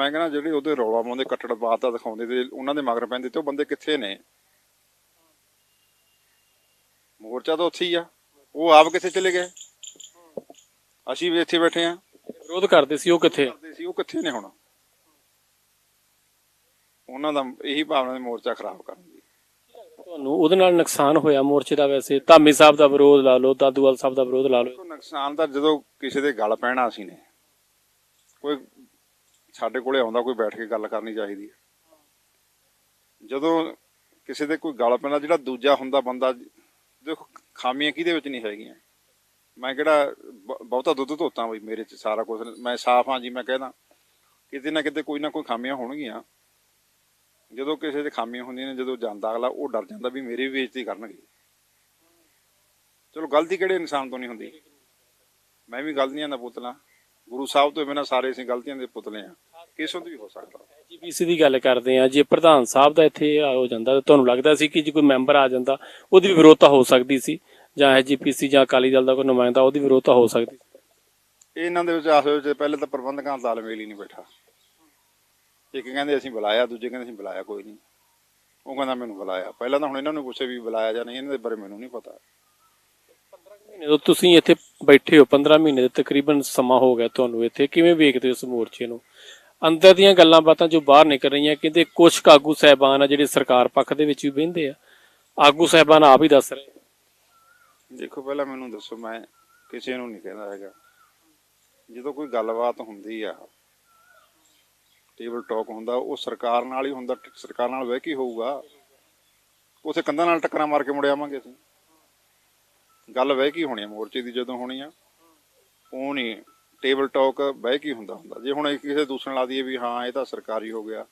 ਮੈਂ ਕਹਿੰਦਾ ਜਿਹੜੇ ਉਹਦੇ ਰੌਲਾ ਪਾਉਂਦੇ ਕੱਟੜਵਾਦ ਦਾ ਦਿਖਾਉਂਦੇ ਤੇ ਉਹਨਾਂ ਦੇ ਮਗਰ ਪੈਂਦੇ ਤੇ ਉਹ ਬੰਦੇ ਕਿੱਥੇ ਨੇ? ਮੋਰਚਾ ਤਾਂ ਉੱਥੇ ਹੀ ਆ। ਉਹ ਆਪ ਕਿੱਥੇ ਚਲੇ ਗਏ? ਅਸੀਂ ਵੀ ਇੱਥੇ ਬੈਠੇ ਆ। ਵਿਰੋਧ ਕਰਦੇ ਸੀ ਉਹ ਕਿੱਥੇ? ਕਰਦੇ ਸੀ ਉਹ ਕਿੱਥੇ ਨੇ ਹੁਣ? ਉਹਨਾਂ ਦਾ ਇਹੀ ਭਾਵਨਾ ਦੇ ਮੋਰਚਾ ਖਰਾਬ ਕਰਨ ਦੀ। ਤੁਹਾਨੂੰ ਉਹਦੇ ਨਾਲ ਨੁਕਸਾਨ ਹੋਇਆ ਮੋਰਚੇ ਦਾ ਵੈਸੇ? ਧਾਮੀ ਸਾਹਿਬ ਦਾ ਵਿਰੋਧ ਲਾ ਲਓ ਦਾਦੂਵਾਲ ਸਾਹਿਬ ਦਾ ਵਿਰੋਧ ਲਾ ਲਓ। ਦੇਖੋ ਨੁਕਸਾਨ ਤਾਂ ਜਦੋਂ ਕਿਸੇ ਦੇ ਗਲ ਪੈਣਾ ਅਸੀਂ ਨੇ ਕੋਈ ਸਾਡੇ ਕੋਲੇ ਆਉਂਦਾ ਕੋਈ ਬੈਠ ਕੇ ਗੱਲ ਕਰਨੀ ਚਾਹੀਦੀ ਹੈ। ਜਦੋਂ ਕਿਸੇ ਦੇ ਕੋਈ ਗਲ ਪੈਣਾ ਜਿਹੜਾ ਦੂਜਾ ਹੁੰਦਾ ਬੰਦਾ, ਦੇਖੋ, ਖਾਮੀਆਂ ਕਿਹਦੇ ਵਿੱਚ ਨਹੀਂ ਹੈਗੀਆਂ। ਮੈਂ ਕਿਹੜਾ ਬਹੁਤਾ ਦੁੱਧ ਧੋਤਾ ਬਈ ਮੇਰੇ ਚ ਸਾਰਾ ਕੁਝ ਮੈਂ ਸਾਫ਼ ਹਾਂ ਜੀ, ਮੈਂ ਕਹਿੰਦਾ, ਕਿਤੇ ਨਾ ਕਿਤੇ ਕੋਈ ਨਾ ਕੋਈ ਖਾਮੀਆਂ ਹੋਣਗੀਆਂ। ਜਦੋਂ ਕਿਸੇ ਦੇ ਖਾਮੀਆਂ ਹੁੰਦੀਆਂ ਨੇ, ਜਦੋਂ ਜਾਂਦਾ ਅਗਲਾ, ਉਹ ਡਰ ਜਾਂਦਾ ਵੀ ਮੇਰੀ ਵੀ ਬੇਇੱਜ਼ਤੀ ਕਰਨਗੇ। ਚਲੋ, ਗਲਤੀ ਕਿਹੜੇ ਇਨਸਾਨ ਤੋਂ ਨਹੀਂ ਹੁੰਦੀ? ਮੈਂ ਵੀ ਗਲਤੀਆਂ ਦਾ ਪੁਤਲਾ ਗੁਰੂ ਸਾਹਿਬ ਤੋਂ ਬਿਨਾਂ ਸਾਰੇ ਅਸੀਂ ਗਲਤੀਆਂ ਦੇ ਪੁਤਲੇ ਆ। ਕਿਸੇ ਵੀ ਹੋ ਸਕਦਾ? ਜੀਪੀਸੀ ਦੀ ਗੱਲ ਕਰਦੇ ਆ ਜੇ ਪ੍ਰਧਾਨ ਸਾਹਿਬ ਦਾ ਇੱਥੇ ਆ ਹੋ ਜਾਂਦਾ ਤਾਂ ਤੁਹਾਨੂੰ ਲੱਗਦਾ ਸੀ ਕਿ ਜੇ ਕੋਈ ਮੈਂਬਰ ਆ ਜਾਂਦਾ ਉਹਦੀ ਵੀ ਵਿਰੋਧਤਾ ਹੋ ਸਕਦੀ ਸੀ? ਜਾਂ ਐਜੀਪੀਸੀ ਜਾਂ ਅਕਾਲੀ ਦਲ ਦਾ ਕੋਈ ਨੁਮਾਇੰਦਾ ਉਹਦੀ ਵਿਰੋਧਤਾ ਹੋ ਸਕਦੀ ਸੀ? ਇਹਨਾਂ ਦੇ ਵਿੱਚ ਆਸੇ ਵਿੱਚ ਪਹਿਲੇ ਤਾਂ ਪ੍ਰਬੰਧਕਾਂ ਦਾ ਤਾਲਮੇਲ ਹੀ ਨਹੀਂ ਬੈਠਾ। ਇੱਕ ਕਹਿੰਦੇ ਅਸੀਂ ਬੁਲਾਇਆ ਦੂਜੇ ਕਹਿੰਦੇ ਅਸੀਂ ਬੁਲਾਇਆ ਕੋਈ ਨਹੀਂ। ਉਹ ਕਹਿੰਦਾ ਮੈਨੂੰ ਬੁਲਾਇਆ। ਪਹਿਲਾਂ ਤਾਂ ਹੁਣ ਇਹਨਾਂ ਨੂੰ ਪੁੱਛੇ ਵੀ ਬੁਲਾਇਆ ਜਾਂ ਨਹੀਂ ਇਹਨਾਂ ਦੇ ਬਾਰੇ ਮੈਨੂੰ ਨਹੀਂ ਪਤਾ। ਮਹੀਨੇ ਤੋਂ ਤੁਸੀਂ ਇੱਥੇ ਬੈਠੇ ਹੋ 15 ਮਹੀਨੇ ਦੇ ਤਕਰੀਬਨ ਸਮਾਂ ਹੋ ਗਿਆ ਤੁਹਾਨੂੰ ਇੱਥੇ। ਕਿਵੇਂ ਵੇਖਦੇ ਹੋ ਇਸ ਮੋਰਚੇ ਨੂੰ? ਅੰਦਰ ਦੀਆਂ ਗੱਲਾਂ ਬਾਤਾਂ ਜੋ ਬਾਹਰ ਨਿਕਲ ਰਹੀਆਂ, ਕਹਿੰਦੇ ਕੁਝ ਕੁ ਸਹਿਬਾਨ ਆ ਜਿਹੜੇ ਸਰਕਾਰ ਪੱਖ ਦੇ ਵਿੱਚ ਵੀ ਬਹਿੰਦੇ ਆ। ਆਗੂ ਸਹਿਬਾਨ ਆਪ ਹੀ ਦੱਸ ਰਹੇ ਦੇਖੋ, ਪਹਿਲਾਂ ਮੈਨੂੰ ਦੱਸੋ, ਮੈਂ ਕਿਸੇ ਨੂੰ ਨਹੀਂ ਕਹਿੰਦਾ ਹੈਗਾ। ਜਦੋਂ ਕੋਈ ਗੱਲਬਾਤ ਹੁੰਦੀ ਆ ਟੇਬਲ ਟਾਕ ਹੁੰਦਾ, ਉਹ ਸਰਕਾਰ ਨਾਲ ਹੀ ਹੁੰਦਾ, ਸਰਕਾਰ ਨਾਲ ਬਹਿ ਕੇ ਹੋਊਗਾ। ਉਥੇ ਕੰਧਾਂ ਨਾਲ ਟੱਕਰਾਂ ਮਾਰ ਕੇ ਮੁੜ ਆਵਾਂਗੇ ਅਸੀਂ। ਗੱਲ ਬਹਿ ਕੇ ਹੋਣੀ ਆ, ਮੋਰਚੇ ਦੀ ਜਦੋਂ ਹੋਣੀ ਆ, ਉਹ ਨਹੀਂ ਟੇਬਲ ਟਾਕ ਬਹਿ ਕੇ ਹੁੰਦਾ ਹੁੰਦਾ। ਜੇ ਹੁਣ ਕਿਸੇ ਦੂਸਣ ਲਾ ਦਈਏ ਵੀ ਹਾਂ, ਇਹ ਤਾਂ ਸਰਕਾਰੀ ਹੋ ਗਿਆ,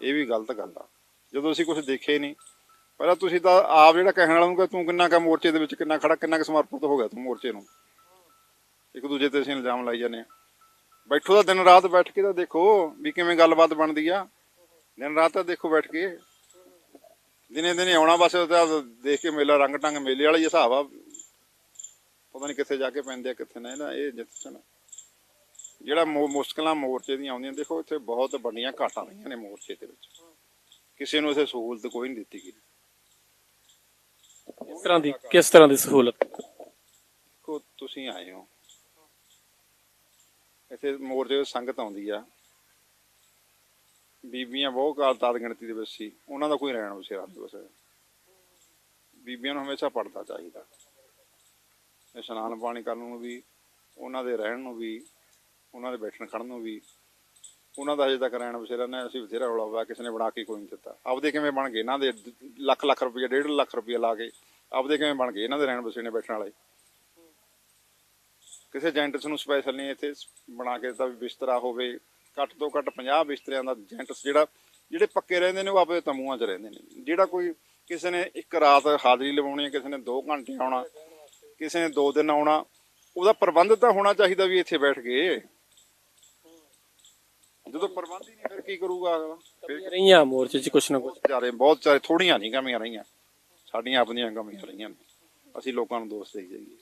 ਇਹ ਵੀ ਗਲਤ ਗੱਲ ਆ। ਜਦੋਂ ਅਸੀਂ ਕੁਝ ਦੇਖੇ ਨਹੀਂ, ਪਹਿਲਾਂ ਤੁਸੀਂ ਤਾਂ ਆਪ ਜਿਹੜਾ ਕਹਿਣ ਵਾਲਾ ਨੂੰ ਕਿ ਤੂੰ ਕਿੰਨਾ ਕੁ ਮੋਰਚੇ ਦੇ ਵਿੱਚ ਕਿੰਨਾ ਖੜਾ, ਕਿੰਨਾ ਕੁ ਸਮਰਪਿਤ ਹੋ ਗਿਆ ਤੂੰ ਮੋਰਚੇ ਨੂੰ? ਇੱਕ ਦੂਜੇ ਤੇ ਅਸੀਂ ਇਲਜ਼ਾਮ ਲਾਈ ਜਾਂਦੇ ਆ ਬੈਠੋ ਤਾਂ ਦਿਨ ਰਾਤ ਬੈਠ ਕੇ ਤਾਂ ਦੇਖੋ ਵੀ ਕਿਵੇਂ ਗੱਲਬਾਤ ਬਣਦੀ ਆ। ਦਿਨ ਰਾਤ ਤਾਂ ਦੇਖੋ ਬੈਠ ਕੇ। ਦਿਨੇ ਦਿਨੇ ਆਉਣਾ ਬਸ ਦੇਖ ਕੇ ਮੇਲਾ ਰੰਗ ਟੰਗ ਮੇਲੇ ਵਾਲਾ ਹੀ ਹਿਸਾਬ ਆ। ਪਤਾ ਨਹੀਂ ਕਿੱਥੇ ਜਾ ਕੇ ਪੈਂਦੇ ਆ, ਕਿੱਥੇ ਨਹੀਂ, ਨਾ ਇਹ ਜਿੱਤਣ ਜਿਹੜਾ ਮੁਸ਼ਕਲਾਂ ਮੋਰਚੇ ਦੀਆਂ ਆਉਂਦੀਆਂ ਦੇਖੋ ਇੱਥੇ ਬਹੁਤ ਵੱਡੀਆਂ ਘਾਟਾਂ ਰਹੀਆਂ ਨੇ ਮੋਰਚੇ ਦੇ ਵਿੱਚ। ਕਿਸੇ ਨੂੰ ਇਥੇ ਸਹੂਲਤ ਕੋਈ ਨਹੀਂ ਦਿੱਤੀ ਗਈ। ਕਿਸ ਤਰ੍ਹਾਂ ਦੀ ਕਿਸ ਤਰ੍ਹਾਂ ਦੀ ਸਹੂਲਤ? ਕੋ ਤੁਸੀਂ ਆਏ ਹੋ। ਇੱਥੇ ਮੋਰਚੇ ਵਿੱਚ ਸੰਗਤ ਆਉਂਦੀ ਆ। ਬੀਬੀਆਂ ਬਹੁਤ ਕਾਲ ਤਾਦ ਗਿਣਤੀ ਦੇ ਵਿੱਚ ਸੀ। ਉਹਨਾਂ ਦਾ ਕੋਈ ਰਹਿਣ ਬਸੇਰਾ ਨਹੀਂ ਬਸ। ਬੀਬੀਆਂ ਨੂੰ ਹਮੇਸ਼ਾ ਪੜਦਾ ਚਾਹੀਦਾ। ਇਸ਼ਨਾਨ ਪਾਣੀ ਕਰਨ ਨੂੰ ਵੀ ਉਹਨਾਂ ਦੇ ਰਹਿਣ ਨੂੰ ਵੀ ਉਹਨਾਂ ਦੇ ਬੈਠਣ ਖੜਨ ਨੂੰ ਵੀ, ਉਹਨਾਂ ਦਾ ਹਜੇ ਤੱਕ ਰਹਿਣ ਬਸੇਰਾ ਨੇ ਅਸੀਂ ਬਥੇਰਾ ਰੌਲਾ ਹੋਇਆ ਕਿਸੇ ਨੇ ਬਣਾ ਕੇ ਕੋਈ ਨਹੀਂ ਦਿੱਤਾ। ਆਪਦੇ ਕਿਵੇਂ ਬਣ ਗਏ ਇਹਨਾਂ ਦੇ, ਲੱਖ ਲੱਖ ਰੁਪਏ ਡੇਢ ਲੱਖ ਰੁਪਏ ਲਾ ਕੇ, ਆਪਦੇ ਕਿਵੇਂ ਬਣ ਗਏ ਇਹਨਾਂ ਦੇ ਰਹਿਣ ਬਸੇਰੇ ਬੈਠਣ ਵਾਲੇ? ਕਿਸੇ ਜੈਂਟਸ ਨੂੰ ਸਪੈਸ਼ਲ ਨਹੀਂ ਇੱਥੇ ਬਣਾ ਕੇ ਦਿੱਤਾ ਵੀ ਬਿਸਤਰਾ ਹੋਵੇ, ਘੱਟ ਤੋਂ ਘੱਟ 50 ਬਿਸਤਰਿਆਂ ਦਾ ਜੈਂਟਸ ਜਿਹੜਾ, ਜਿਹੜੇ ਪੱਕੇ ਰਹਿੰਦੇ ਨੇ ਉਹ ਆਪੇ ਤੰਬੂਆਂ 'ਚ ਰਹਿੰਦੇ ਨੇ। ਜਿਹੜਾ ਕੋਈ ਕਿਸੇ ਨੇ ਇੱਕ ਰਾਤ ਹਾਜ਼ਰੀ ਲਵਾਉਣੀ ਹੈ, ਕਿਸੇ ਨੇ 2 ਘੰਟੇ ਆਉਣਾ, ਕਿਸੇ ਨੇ 2 ਦਿਨ ਆਉਣਾ, ਉਹਦਾ ਪ੍ਰਬੰਧ ਤਾਂ ਹੋਣਾ ਚਾਹੀਦਾ ਵੀ ਇੱਥੇ ਬੈਠ ਕੇ। ਜਦੋਂ ਪ੍ਰਬੰਧ ਹੀ ਨਹੀਂ ਫਿਰ ਕੀ ਕਰੂਗਾ? ਅਗਲਾ ਫਿਰ ਰਹੀਆਂ ਮੋਰਚੇ 'ਚ ਕੁਛ ਨਾ ਕੁਛ। ਜ਼ਿਆਦਾ ਬਹੁਤ ਸਾਰੇ ਥੋੜੀਆਂ ਨਹੀਂ ਕਮੀਆਂ ਰਹੀਆਂ। ਸਾਡੀਆਂ ਆਪਣੀਆਂ ਕਮੀਆਂ ਰਹੀਆਂ ਨੇ। ਅਸੀਂ ਲੋਕਾਂ ਨੂੰ ਦੋਸ਼ ਦੇਈ ਜਾਈਏ।